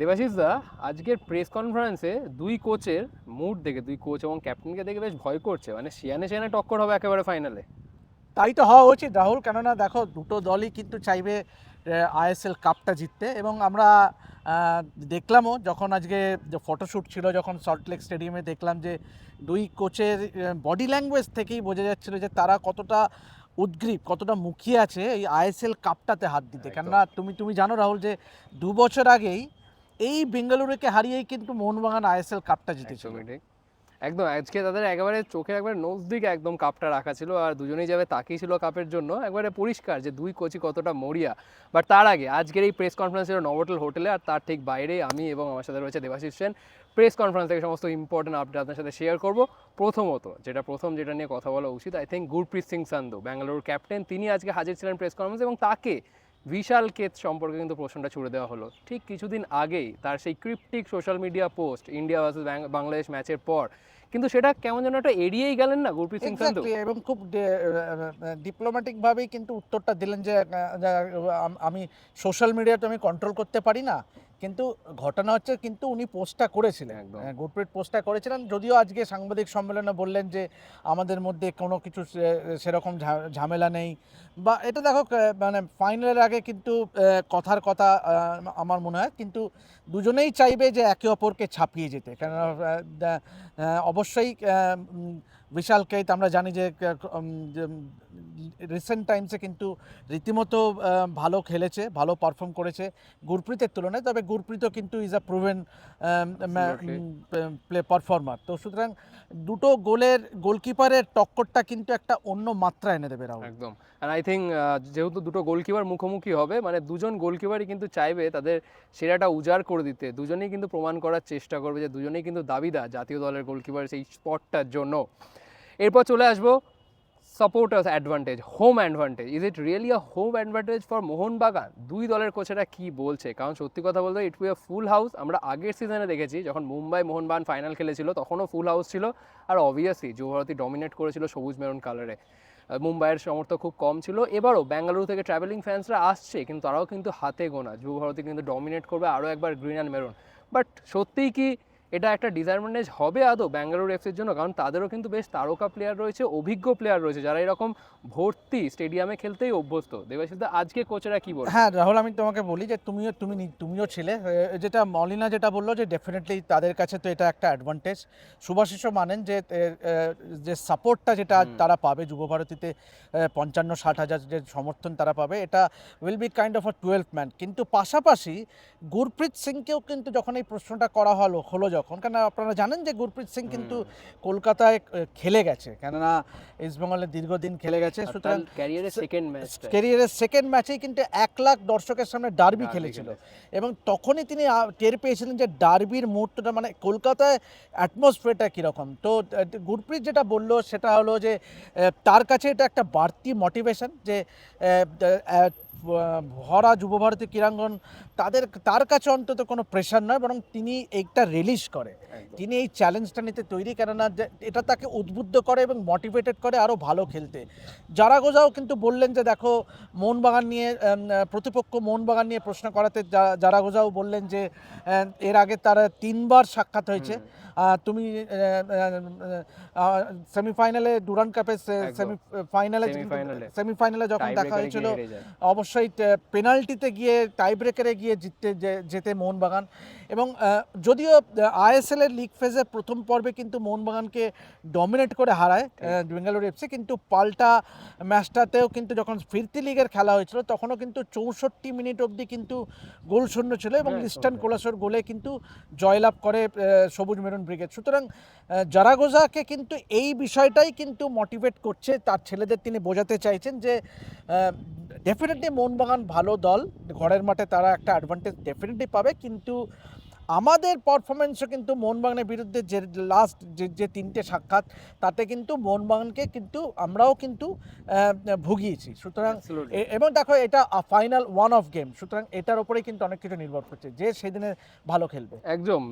দেবাশিস দা আজকের প্রেস কনফারেন্সে দুই কোচের মুড দেখে দুই কোচ এবং ক্যাপ্টেনকে দেখে বেশ ভয় করছে। মানে শিয়ানে শিয়ানে টক্কর হবে একেবারে ফাইনালে তাই তো হওয়া উচিত রাহুল। কেননা দেখো দুটো দলই কিন্তু চাইবে আইএসএল কাপটা জিততে। এবং আমরা দেখলামও যখন আজকে ফটোশ্যুট ছিল যখন সল্টলেক স্টেডিয়ামে দেখলাম যে দুই কোচের বডি ল্যাঙ্গুয়েজ থেকেই বোঝা যাচ্ছিল যে তারা কতটা উদ্গ্রীব কতটা মুখিয়ে আছে এই আইএসএল কাপটাতে হাত দিতে। কেননা তুমি তুমি জানো রাহুল যে দু বছর আগেই এই বেঙ্গালুরুকে হারিয়েই কিন্তু মোহনবাগান আইএসএল কাপটা জিতেছিল। একদম, আজকে তাদের একেবারে চোখের একবারে নোজ দিকে একদম কাপটা রাখা ছিল আর দুজনেই যাবে তাকিয়ে ছিল কাপের জন্য, একবারে পরিষ্কার যে দুই কোচই কতটা মরিয়া। বাট তার আগে, আজকের এই প্রেস কনফারেন্স ছিল নভোটেল হোটেলে আর তার ঠিক বাইরে আমি এবং আমার সাথে রয়েছে দেবাশিস সেন। প্রেস কনফারেন্স থেকে সমস্ত ইম্পর্টেন্ট আপডেট আপনার সাথে শেয়ার করব। প্রথমত, যেটা প্রথম যেটা নিয়ে কথা বলা উচিত I think Gurpreet Singh Sandhu Bangalore captain তিনি আজকে হাজির ছিলেন প্রেস কনফারেন্স এবং তাকে বিশাল কেত সম্পর্কে কিন্তু প্রশ্নটা ছুড়ে দেওয়া হলো। ঠিক কিছুদিন আগেই তার সেই cryptic social media post India versus Bangladesh ম্যাচের পর কিন্তু সেটা কেমন যেন একটা এড়িয়েই গেলেন না গুরপ্রীত সিং সান্ধু এবং খুব ডিপ্লোম্যাটিক ভাবেই কিন্তু উত্তরটা দিলেন যে আম- সোশ্যাল মিডিয়াতে আমি কন্ট্রোল করতে পারি না। কিন্তু ঘটনা হচ্ছে কিন্তু উনি পোস্টটা করেছিলেন। একদম। হ্যাঁ, গুরপ্রীত পোস্টটা করেছিলেন। যদিও আজকে সাংবাদিক সম্মেলনে বললেন যে আমাদের মধ্যে কোনো কিছু সেরকম ঝামেলা নেই। বা এটা দেখো মানে ফাইনালের আগে কিন্তু কথার কথা আমার মনে হয়। কিন্তু দুজনেই চাইবে যে একে অপরকে ছাপিয়ে যেতে। কেন অবশ্যই বিশাল কেত। আমরা জানি যে রিসেন্ট টাইমসে কিন্তু রীতিমতো ভালো খেলেছে ভালো পারফর্ম করেছে গুরপ্রীতের তুলনায়। তবে গুরপ্রীতও কিন্তু is a proven play performer তো সুতরাং দুটো গোলের গোলকিপারের টক্করটা কিন্তু একটা অন্য মাত্রা এনে দেবে রাহুল। একদম। আর আই থিঙ্ক যেহেতু দুটো গোলকিপার মুখোমুখি হবে মানে দুজন গোলকিপারই কিন্তু চাইবে তাদের সেরাটা উজাড় করে দিতে। দুজনেই কিন্তু প্রমাণ করার চেষ্টা করবে যে দুজনেই কিন্তু দাবিদা জাতীয় দলের গোলকিপার সেই স্পটটার জন্য। এরপর চলে আসব supporters advantage home advantage is it really a home advantage for Mohun Bagan দুই দলের কোচেরা কি বলছে? কারণ সত্যি কথা বলতে it we a full house আমরা আগের সিজনে দেখেছি, যখন মুম্বাই মোহনবাগান ফাইনাল খেলেছিল, তখনও ফুল হাউস ছিল। আর অবভিয়াসলি যুবভারতী ডমিনেট করেছিল সবুজ মেরুন কালারে মুম্বাইয়ের সমর্থক খুব কম ছিল। এবারও ব্যাঙ্গালুরু থেকে ট্রাভেলিং ফ্যান্সরা আসছে, কিন্তু তারাও কিন্তু হাতে গোনা। যুব ভারতী কিন্তু ডমিনেট করবে আরও একবার গ্রিন অ্যান্ড মেরুন বাট সত্যিই কি এটা একটা ডিসঅ্যাডভান্টেজ হবে আদৌ ব্যাঙ্গালুরু এফসির জন্য কারণ তাদেরও কিন্তু বেশ তারকা প্লেয়ার রয়েছে অভিজ্ঞ প্লেয়ার রয়েছে যারা এরকম ভর্তি স্টেডিয়ামে খেলতেই অভ্যস্ত। দেবাশিস আজকে কোচেরা কি বলবে? হ্যাঁ রাহুল আমি তোমাকে বলি যে তুমিও তুমি তুমিও ছিলে যেটা মলিনা যেটা বলল যে ডেফিনেটলি তাদের কাছে তো এটা একটা অ্যাডভান্টেজ সুভাষিসও মানেন যে যে সাপোর্টটা যেটা তারা পাবে যুবভারতীতে পঞ্চান্ন ষাট হাজার যে সমর্থন তারা পাবে এটা will be kind of a twelve man কিন্তু পাশাপাশি গুরপ্রীত সিংকেও কিন্তু যখন এই প্রশ্নটা করা হলো হলো যখন। কেন আপনারা জানেন যে গুরপ্রীত সিং কিন্তু কলকাতায় খেলে গেছে। কেননা ইস্টবেঙ্গলে দীর্ঘদিন খেলে গেছে। সুতরাং ক্যারিয়ারের সেকেন্ড ম্যাচ ক্যারিয়ারের সেকেন্ড ম্যাচেই কিন্তু এক লাখ দর্শকের সামনে ডার্বি খেলেছিল। এবং তখনই তিনি টের পেয়েছিলেন যে ডার্বির মুহূর্তটা মানে কলকাতায় অ্যাটমসফিয়ারটা কীরকম। তো গুরপ্রীত যেটা বলল সেটা হলো যে তার কাছে এটা একটা বাড়তি মোটিভেশন যে ভরা যুবভারতী ক্রীড়াঙ্গন তাদের তার কাছে অন্তত কোনো প্রেশার নয় বরং তিনি এইটা রিলিজ করে। তিনি এই চ্যালেঞ্জটা নিতে তৈরি কেননা যে- এটা তাকে উদ্বুদ্ধ করে এবং মোটিভেটেড করে আরও ভালো খেলতে। জারাগোজাও কিন্তু বললেন যে দেখো মোহনবাগান নিয়ে প্রতিপক্ষ মোহনবাগান নিয়ে প্রশ্ন করাতে জারাগোজাও বললেন যে এর আগে তার তিনবার সাক্ষাৎ হয়েছে। তুমি সেমিফাইনালে ডুরান কাপে। সেমিফাইনালে সেমিফাইনালে যখন দেখা হয়েছিল গিয়ে অবশ্যই পেনাল্টিতে গিয়ে টাই ব্রেকারে গিয়ে জিততে যে- যেতে মোহনবাগান। এবং যদিও আইএসএল এর লিগ ফেজে প্রথম পর্বে কিন্তু মোহনবাগানকে ডমিনেট করে হারায় বেঙ্গালুরু এফসি কিন্তু পাল্টা ম্যাচটাতেও কিন্তু যখন ফিরতি লিগের খেলা হয়েছিল তখনও কিন্তু চৌষট্টি মিনিট অবধি কিন্তু গোল শূন্য ছিল এবং হ্যাঁ, লিস্টান কোলাসোর গোলে কিন্তু জয়লাভ করে সবুজ মেরুন ব্রিগেড। সুতরাং জারাগোজাকে কিন্তু এই বিষয়টাই কিন্তু মোটিভেট করছে তার ছেলেদের তিনি বোঝাতে চাইছেন যে ডেফিনেটলি মোহনবাগান ভালো দল। ঘরের মাঠে তারা একটা অ্যাডভান্টেজ ডেফিনেটলি পাবে। কিন্তু আমাদের পারফরমেন্সও কিন্তু মোহনবাগানের বিরুদ্ধে যে লাস্ট যে যে তিনটে সাক্ষাৎ তাতে কিন্তু মোহনবাগানকে কিন্তু আমরাও কিন্তু ভুগিয়েছি। সুতরাং এবং দেখো এটা ফাইনাল ওয়ান অফ গেম সুতরাং এটার উপরেই কিন্তু অনেক কিছু নির্ভর করছে যে সেদিনে ভালো খেলবে। একদম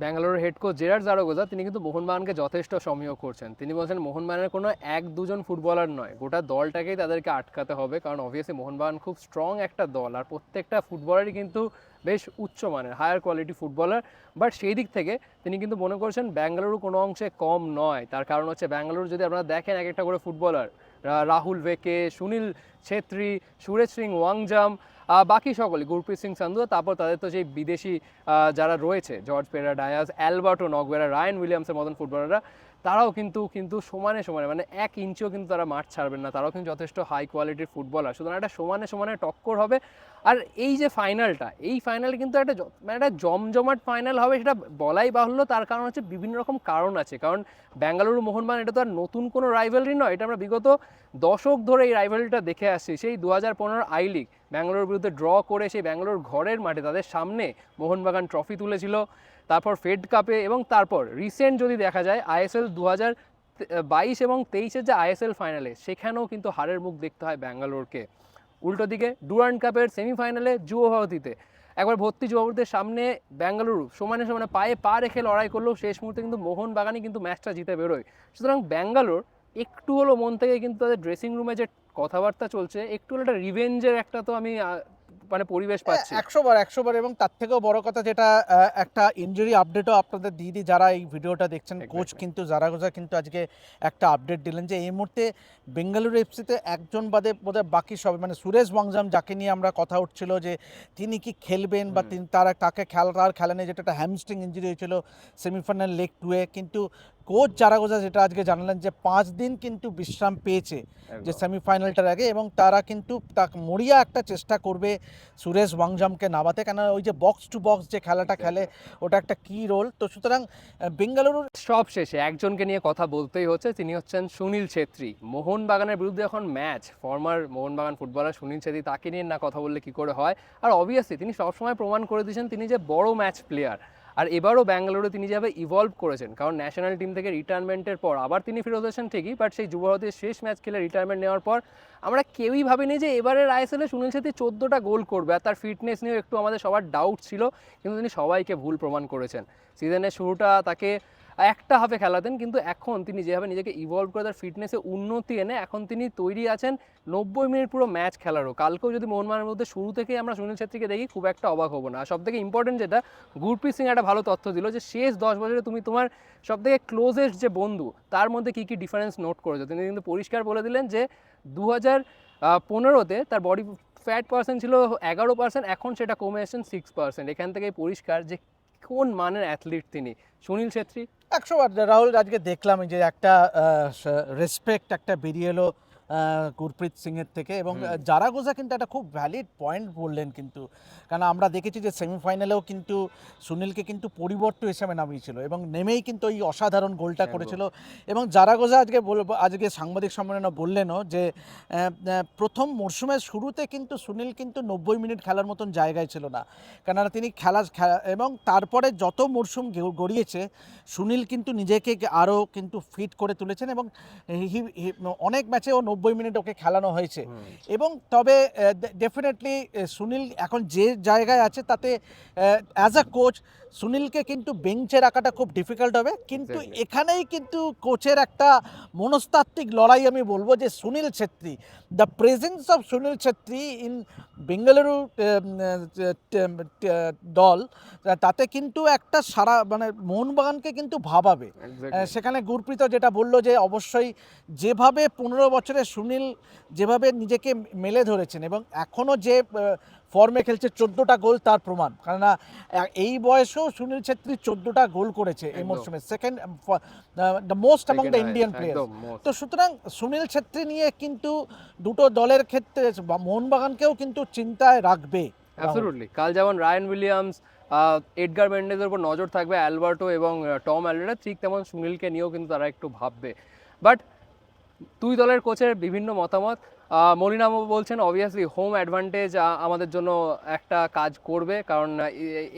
ব্যাঙ্গালোরের হেড কোচ জেরার জারোগোজা তিনি কিন্তু মোহনবাগানকে যথেষ্ট সমীহ করছেন। তিনি বলছেন মোহনবাগানের কোনো এক দুজন ফুটবলার নয় গোটা দলটাকেই তাদেরকে আটকাতে হবে কারণ অবভিয়াসলি মোহনবাগান খুব স্ট্রং একটা দল আর প্রত্যেকটা ফুটবলারই কিন্তু বেশ উচ্চমানের হায়ার কোয়ালিটি ফুটবলার বাট সেই দিক থেকে তিনি কিন্তু মনে করছেন ব্যাঙ্গালুরু কোনো অংশে কম নয়। তার কারণ হচ্ছে ব্যাঙ্গালুরু যদি আপনারা দেখেন এক একটা করে ফুটবলার রাহুল ভেকে, সুনীল ছেত্রী, সুরেশ সিং ওয়াংজাম বাকি সকলে, গুরপ্রীত সিং সান্ধু তারপর তাদের তো সেই বিদেশি যারা রয়েছে, Jorge Pereyra Diaz, Alberto Noguera, Ryan উইলিয়ামসের মতন ফুটবলাররা তারাও কিন্তু কিন্তু সমানে সমানে মানে এক ইঞ্চিও কিন্তু তারা মাঠ ছাড়বেন না। তারাও কিন্তু যথেষ্ট হাই কোয়ালিটির ফুটবলার সুতরাং একটা সমানে সমানে টক্কর হবে। আর এই যে ফাইনালটা এই ফাইনাল কিন্তু একটা মানে একটা জমজমাট ফাইনাল হবে সেটা বলাই বাহুল্য। তার কারণ হচ্ছে বিভিন্ন রকম কারণ আছে। কারণ বেঙ্গালুরু মোহনবাগান এটা তো আর নতুন কোনো রাইভালরি নয়। এটা আমরা বিগত দশক ধরে এই রাইভালরিটা দেখে আসছি। সেই দু হাজার পনেরো আই লিগ ব্যাঙ্গালোর বিরুদ্ধে ড্র করে সেই ব্যাঙ্গালোর ঘরের মাঠে তাদের সামনে মোহনবাগান ট্রফি তুলেছিল। তারপর ফেড কাপে এবং তারপর রিসেন্ট যদি দেখা যায় আইএসএল দু হাজার বাইশ এবং তেইশের যে আইএসএল ফাইনালে সেখানেও কিন্তু হারের মুখ দেখতে হয় ব্যাঙ্গালোরকে। উল্টো দিকে ডুরান্ড কাপের সেমিফাইনালে যুবভারতীতে একবার ভর্তি যুবভারতীর সামনে ব্যাঙ্গালুরু সমানে সমানে পায়ে পা রেখে লড়াই করলেও শেষ মুহূর্তে কিন্তু মোহন বাগানই কিন্তু ম্যাচটা জিতে বেরোয়। সুতরাং ব্যাঙ্গালোর একটু হলো মন থেকে কিন্তু তাদের ড্রেসিং রুমে যে কথাবার্তা চলছে, একটু হলো একটা রিভেঞ্জের একটা তো আমি মানে পরিবেশ পাচ্ছি। একশো বার একশো বার এবং তার থেকেও বড় কথা যেটা একটা ইনজুরি আপডেটও আপনাদের দিয়ে দিই। যারা এই ভিডিওটা দেখছেন কোচ. কিন্তু জারাগোজা কিন্তু আজকে একটা আপডেট দিলেন যে এই মুহূর্তে বেঙ্গালুরু এফসিতে একজন বাদে বোধহয় বাকি সব মানে সুরেশ বংজাম যাকে নিয়ে আমরা কথা উঠছিল যে তিনি কি খেলবেন বা তিনি তারা তাকে খেলা তার খেলা নেই যেটা একটা হ্যামস্ট্রিং ইঞ্জুরি হয়েছিল সেমিফাইনাল লেগ টুয়ে কিন্তু কোচ জারাগোজা যেটা আজকে জানালেন যে পাঁচ দিন কিন্তু বিশ্রাম পেয়েছে যে সেমিফাইনালটার আগে এবং তারা কিন্তু তা মরিয়া একটা চেষ্টা করবে সুরেশ ওয়াংজামকে নামাতে। কেন ওই যে বক্স টু বক্স যে খেলাটা খেলে ওটা একটা কি রোল তো সুতরাং বেঙ্গালুরুর সব শেষে একজনকে নিয়ে কথা বলতেই হচ্ছে। তিনি হচ্ছেন সুনীল ছেত্রী। মোহনবাগানের বিরুদ্ধে এখন match former Mohun Bagan footballer Sunil Chhetri তাকে নিয়ে না কথা বললে কি করে হয়? আর অবভিয়াসলি তিনি সবসময় প্রমাণ করে দিয়েছেন তিনি যে বড় ম্যাচ প্লেয়ার আর এবারও ব্যাঙ্গালোরে তিনি যাবে ইভলভ করেছেন, কারণ ন্যাশনাল টিম থেকে রিটায়ারমেন্টের পর আবার তিনি ফেরত এসেছেন ঠিকই বাট সেই যুবভারতীর শেষ ম্যাচ খেলে রিটায়ারমেন্ট নেওয়ার পর আমরা কেউই ভাবিনি যে এবারের আইএসএলে সুনীল ছেত্রী চোদ্দোটা গোল করবে। আর তার ফিটনেস নিয়েও একটু আমাদের সবার ডাউট ছিল, কিন্তু তিনি সবাইকে ভুল প্রমাণ করেছেন। সিজনের শুরুটা তাকে একটা হাফে খেলাতেন, কিন্তু এখন তিনি যেভাবে নিজেকে ইভলভ করে তার ফিটনেসে উন্নতি এনে এখন তিনি তৈরি আছেন নব্বই মিনিট পুরো ম্যাচ খেলারও। কালকেও যদি মোহনবাগানের মধ্যে শুরু থেকেই আমরা সুনীল ছেত্রীকে দেখি, খুব একটা অবাক হব না। সব থেকে ইম্পর্টেন্ট যেটা, গুরপ্রীত সিং একটা ভালো তথ্য দিল যে শেষ দশ বছরে তুমি তোমার সব থেকে ক্লোজেস্ট যে বন্ধু, তার মধ্যে কী কী ডিফারেন্স নোট করেছ? তিনি কিন্তু পরিষ্কার বলে দিলেন যে দু হাজার পনেরোতে তার বডি ফ্যাট পার্সেন্ট ছিল এগারো পার্সেন্ট এখন সেটা কমে এসেছেন সিক্স পার্সেন্ট এখান থেকেই পরিষ্কার যে কোন মানের অ্যাথলিট তিনি, সুনীল ছেত্রী একশো রাহুল আজকে দেখলাম যে একটা রেসপেক্ট একটা বেরিয়ে এলো গুরপ্রীত সিংয়ের থেকে এবং জারাগোজা কিন্তু একটা খুব ভ্যালিড পয়েন্ট বললেন কিন্তু। কারণ আমরা দেখেছি যে সেমিফাইনালেও কিন্তু সুনীলকে কিন্তু পরিবর্তন হিসেবে নামিয়েছিল এবং নেমেই কিন্তু ওই অসাধারণ গোলটা করেছিল এবং জারাগোজা আজকে আজকে সাংবাদিক সম্মেলনে বললেনও যে প্রথম মরশুমের শুরুতে কিন্তু সুনীল কিন্তু নব্বই মিনিট খেলার মতন জায়গায় ছিল না। কেননা তিনি খেলা এবং তারপরে যত মরশুম গড়িয়েছে সুনীল কিন্তু নিজেকে আরও কিন্তু ফিট করে তুলেছেন এবং অনেক ম্যাচে ও নব্বই মিনিট ওকে খেলানো হয়েছে। এবং তবে ডেফিনেটলি সুনীল এখন যে জায়গায় আছে তাতে অ্যাজ আ কোচ সুনীলকে কিন্তু বেঞ্চে রাখাটা খুব ডিফিকাল্ট হবে। কিন্তু এখানেই কিন্তু কোচের একটা মনস্তাত্ত্বিক লড়াই আমি বলব যে Sunil Chhetri the presence of Sunil Chhetri in Bengaluru দল তাতে কিন্তু একটা সারা মানে মোহনবাগানকে কিন্তু ভাবাবে। সেখানে গুরপ্রীত যেটা বলল যে অবশ্যই যেভাবে পনেরো বছরে সুনীল যেভাবে নিজেকে মেলে ধরেছেন এবং এখনও যে ফর্মে খেলছে চোদ্দোটা গোল তার প্রমাণ। কেননা এই বয়সেও সুনীল ছেত্রী চোদ্দোটা গোল করেছে এই। মরশুমে। Second the most among the Indian player তো সুতরাং সুনীল ছেত্রী নিয়ে কিন্তু দুটো দলের ক্ষেত্রে মোহনবাগানকেও কিন্তু চিন্তায় রাখবে। অ্যাবসলুটলি কাল যেমন রায়ান উইলিয়ামস এডগার মেন্ডেজের উপর নজর থাকবে অ্যালবার্টো এবং টম অ্যালভেরা ঠিক তেমন সুনীলকে নিয়েও কিন্তু তারা একটু ভাববে। বাট দুই দলের কোচের বিভিন্ন মতামত মলিনাম বলছেন অবভিয়াসলি হোম অ্যাডভান্টেজ আমাদের জন্য একটা কাজ করবে, কারণ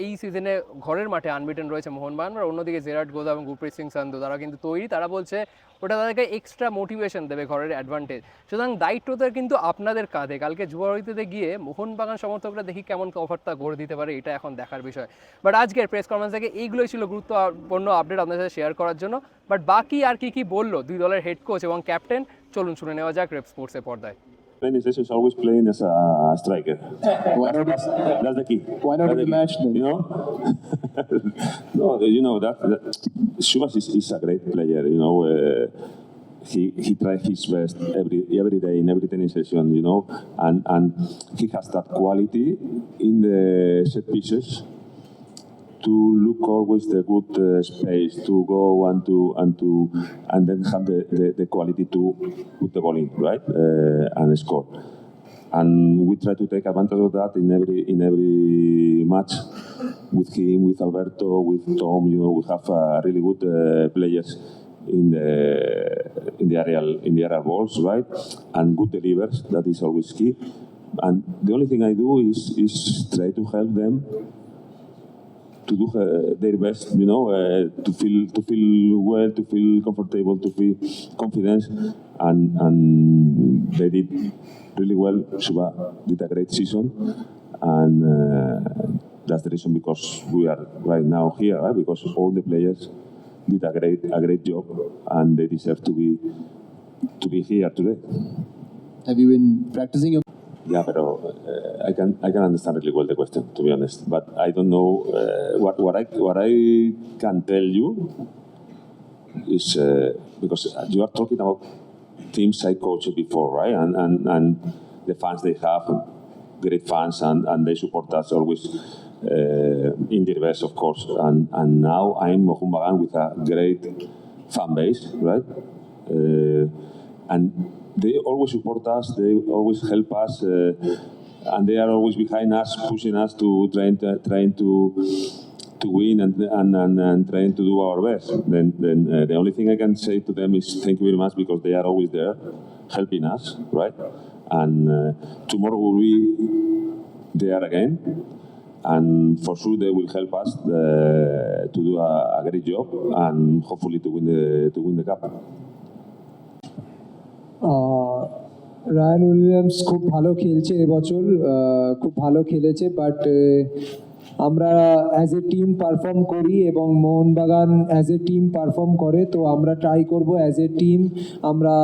এই সিজনে ঘরের মাঠে আনবিটেন রয়েছে মোহনবাগান, আর অন্যদিকে জেরাট গোদা এবং গুরপ্রীত সিং সান্ধু তারা কিন্তু তৈরি। তারা বলছে, ওটা তাদেরকে এক্সট্রা মোটিভেশন দেবে ঘরের অ্যাডভান্টেজ সুতরাং দায়িত্বটা কিন্তু আপনাদের কাঁধে। কালকে যুবভারতীতে গিয়ে মোহনবাগান সমর্থকরা দেখি কেমন কভারটা গড়ে দিতে পারে, এটা এখন দেখার বিষয়। বাট আজকের প্রেস কনফারেন্স থেকে এইগুলোই ছিল গুরুত্বপূর্ণ আপডেট আপনাদের সাথে শেয়ার করার জন্য। বাট বাকি আর কি কি বলল, দুই দলের হেড কোচ এবং ক্যাপ্টেন চলুন শুনে নেওয়া যাক রেপ স্পোর্টসের পর্দায় Many sessions always playing as a striker. Why not? That's, that's the key. Why not That's in the match then? You know? no, you know that, that Subas is, is a great player. You know, uh, he he tries his best every every day in every training session. You know, and and he has that quality in the set pieces to look always the good uh, space to go and to and to and then have the, the, the quality to put the ball in right? Uh, and score. And we try to take advantage of that in every in every match with him with Alberto with Tom you know we have uh, really good uh, players in the in the aerial in the aerial balls right? And good delivers that is always key. And the only thing I do is is try to help them to do uh, their best, you know, uh, to feel to feel well, to feel comfortable, to feel confident, and and they did really well. Suba did a great season, and uh, that's the reason because we are right now here, right? because all the players did a great a great job, and they deserve to be to be here today. Have you been practicing your Yeah, but uh, I can I can understand really well the question, to be honest. But I don't know uh, what what I what I can tell you is uh, because you are talking about teams I coached before, right? And and and the fans they have, great fans, and and they support us always. In their best, of course, and and now I'm Mohumbagan with a great fan base, right? And they always support us. They always help us, uh, and they are always behind us, pushing us to trying to trying to to win and and, and, and trying to do our best. Then then uh, the only thing I can say to them is thank you very much because they are always there, helping us, right? And uh, tomorrow will be there again. And for sure, they will help us uh, to do a, a great job and hopefully to win the to win the cup. Ryan Williams খুব ভালো খেলছে এবছর খুব ভালো খেলেছে but আমরা as a team perform করি এবং Mohun Bagan as a team perform করে তো আমরা ট্রাই করব অ্যাজ এ টিম আমরা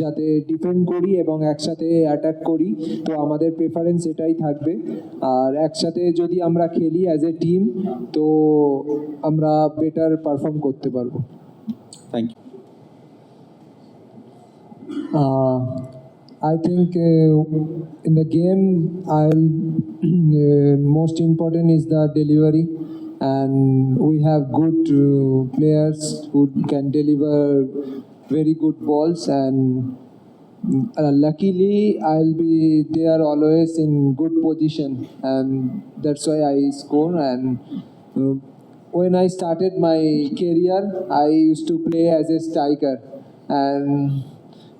যাতে ডিফেন্ড করি এবং একসাথে অ্যাটাক করি তো আমাদের প্রেফারেন্স এটাই থাকবে আর একসাথে যদি আমরা খেলি অ্যাজ এ টিম তো আমরা বেটার পারফর্ম করতে পারব thank you. I think uh, in the game, I'll uh, most important is the delivery, and we have good uh, players who can deliver very good balls and. Uh, luckily, I'll be there always in good position, and that's why I score. And uh, when I started my career, I used to play as a striker, and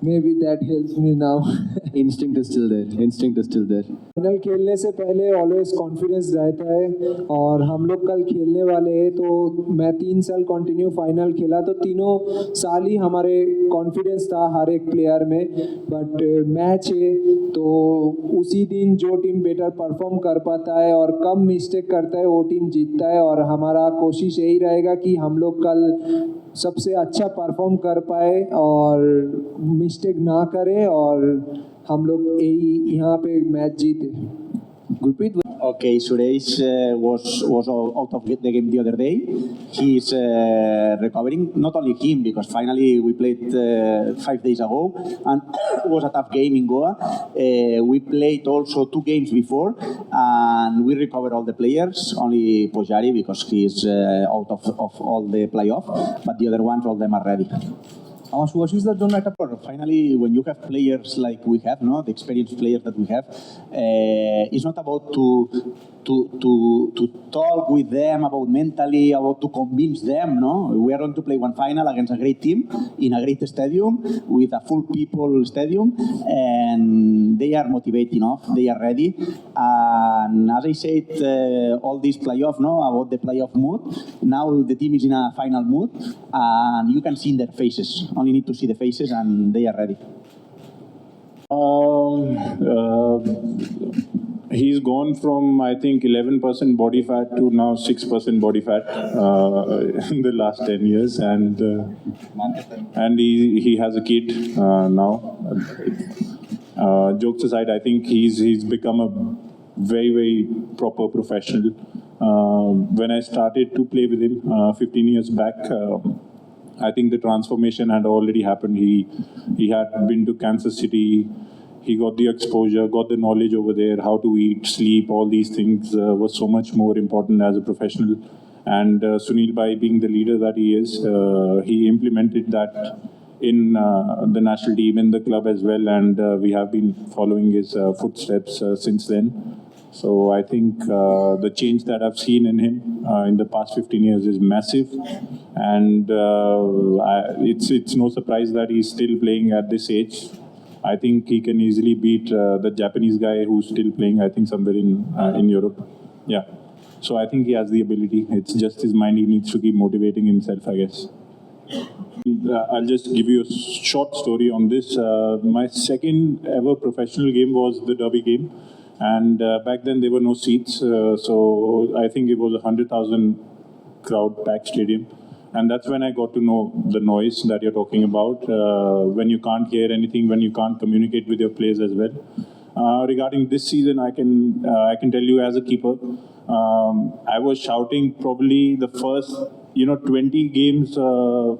maybe that helps me now. Instinct is still there. Instinct is still there. Final खेलने से पहले always confidence रहता है और हम लोग कल खेलने वाले हैं तो मैं तीन साल कंटिन्यू फाइनल खेला तो तीनों साल ही हमारे कॉन्फिडेंस था हर एक प्लेयर में बट मैच है तो उसी दिन जो टीम बेटर परफॉर्म कर पाता है और कम मिस्टेक करता है वो टीम जीतता है और हमारा कोशिश यही रहेगा कि हम लोग कल सबसे अच्छा परफॉर्म कर पाए और मिस्टेक ना करें और हम लोग यही यहाँ पे मैच जीते Gurpreet, Okay, Suresh uh, was was out of the game the other day. He's uh, recovering. Not only him, because finally we played uh, five days ago, and it was a tough game in Goa. Uh, we played also two games before, and we recovered all the players. Only Pojari because he's uh, out of, of all the playoff, but the other ones, all them are ready. On Subashi's done a part. Finally, when you have players like we have, no, the experienced players that we have, uh, it's not about to to, to, talk with them about mentally, about to convince them, no? We are going to play one final against a great team in a great stadium with a full people stadium and they are motivating enough, they are ready. Uh, and as I said uh, all this playoff no about the playoff mood now the team is in a final mood and you can see in their faces. Only need to see the faces and they are ready. Um, uh, he's gone from I think 11% body fat to now 6% body fat uh, in the last 10 years, and uh, and he he has a kid uh, now. uh, jokes aside, I think he's he's become a very very proper professional. Um when I started to play with him uh, 15 years back. Uh, I think the transformation had already happened. He he had been to Kansas City. He got the exposure, got the knowledge over there, how to eat, sleep, all these things uh, was so much more important as a professional. And uh, Sunil Bhai, being the leader that he is, uh, he implemented that in uh, the national team, in the club as well. And uh, we have been following his uh, footsteps uh, since then. So I think uh, the change that I've seen in him uh, in the past 15 years is massive, and uh, I, it's it's no surprise that he's still playing at this age. I think he can easily beat uh, the Japanese guy who's still playing. I think somewhere in uh, in Europe. Yeah. So I think he has the ability. It's just his mind. He needs to keep motivating himself. I guess. Uh, I'll just give you a short story on this. My second ever professional game was the Derby game, and uh, back then there were no seats, uh, so I think it was a hundred thousand crowd packed stadium, and that's when I got to know the noise that you're talking about. Uh, when you can't hear anything, when you can't communicate with your players as well. Uh, regarding this season, I can uh, I can tell you as a keeper, um, I was shouting probably the first you know 20 games uh,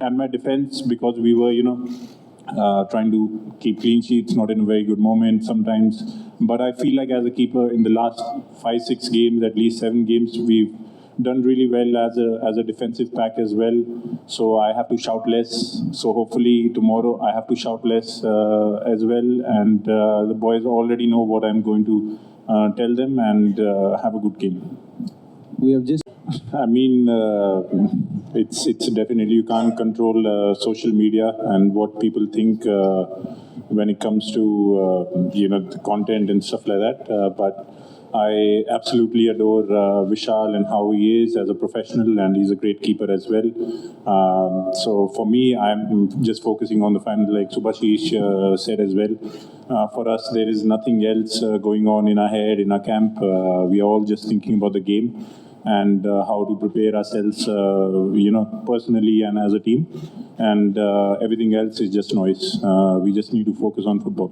at my defense because we were you know uh, trying to keep clean sheets, not in a very good moment sometimes. But I feel like as a keeper in the last five six games, at least seven games, we've done really well as a as a defensive pack as well. So I have to shout less. So hopefully tomorrow I have to shout less uh, as well. And uh, the boys already know what I'm going to uh, tell them and uh, have a good game. We have just I mean, uh, it's it's definitely you can't control uh, social media and what people think uh, when it comes to uh, you know the content and stuff like that. Uh, but I absolutely adore uh, Vishal and how he is as a professional, and he's a great keeper as well. Um, so for me, I'm just focusing on the final, like Subhashish uh, said as well. For us, there is nothing else going on in our head, in our camp. We are all just thinking about the game and uh, how to prepare ourselves, uh, you know, personally and as a team. And uh, everything else is just noise. We just need to focus on football.